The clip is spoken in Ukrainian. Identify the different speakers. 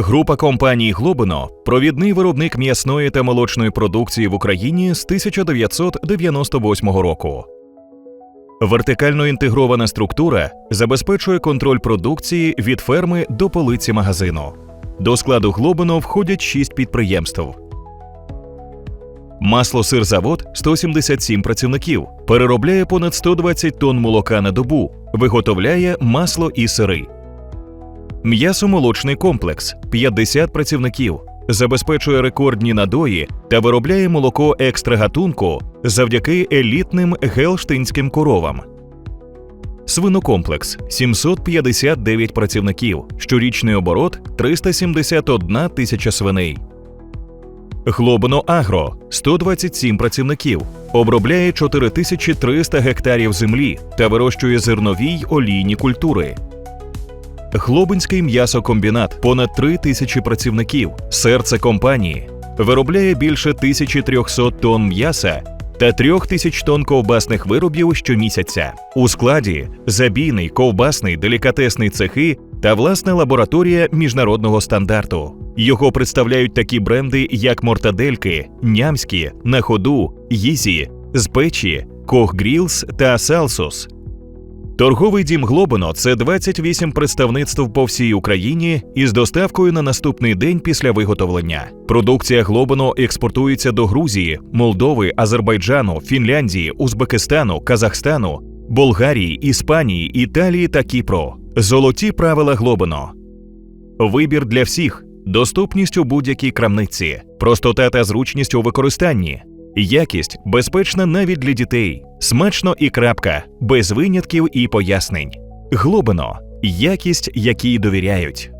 Speaker 1: Група компаній Глобино провідний виробник м'ясної та молочної продукції в Україні з 1998 року. Вертикально інтегрована структура забезпечує контроль продукції від ферми до полиці магазину. До складу Глобино входять 6 підприємств. Масло-сирзавод 177 працівників, переробляє понад 120 тонн молока на добу, виготовляє масло і сири. М'ясомолочний комплекс 50 працівників, забезпечує рекордні надої та виробляє молоко екстра гатунку завдяки елітним гелштинським коровам. Свинокомплекс 759 працівників, щорічний оборот 371 тисяча свиней. Глобино Агро 127 працівників, обробляє 4300 гектарів землі та вирощує зернові й олійні культури. Глобинський м'ясокомбінат понад 3 тисячі працівників, серце компанії, виробляє більше 1300 тонн м'яса та 3000 тонн ковбасних виробів щомісяця. У складі забійний, ковбасний, делікатесний цехи та власна лабораторія міжнародного стандарту. Його представляють такі бренди, як Мортадельки, Нямські, На ходу, Їзі, з печі, Кох та Салсус. Торговий дім Глобино це 28 представництв по всій Україні із доставкою на наступний день після виготовлення. Продукція Глобино експортується до Грузії, Молдови, Азербайджану, Фінляндії, Узбекистану, Казахстану, Болгарії, Іспанії, Італії та Кіпру. Золоті правила Глобино. Вибір для всіх, доступність у будь-якій крамниці, простота та зручність у використанні, якість безпечна навіть для дітей, смачно і крапка, без винятків і пояснень. Глобино якість, якій довіряють.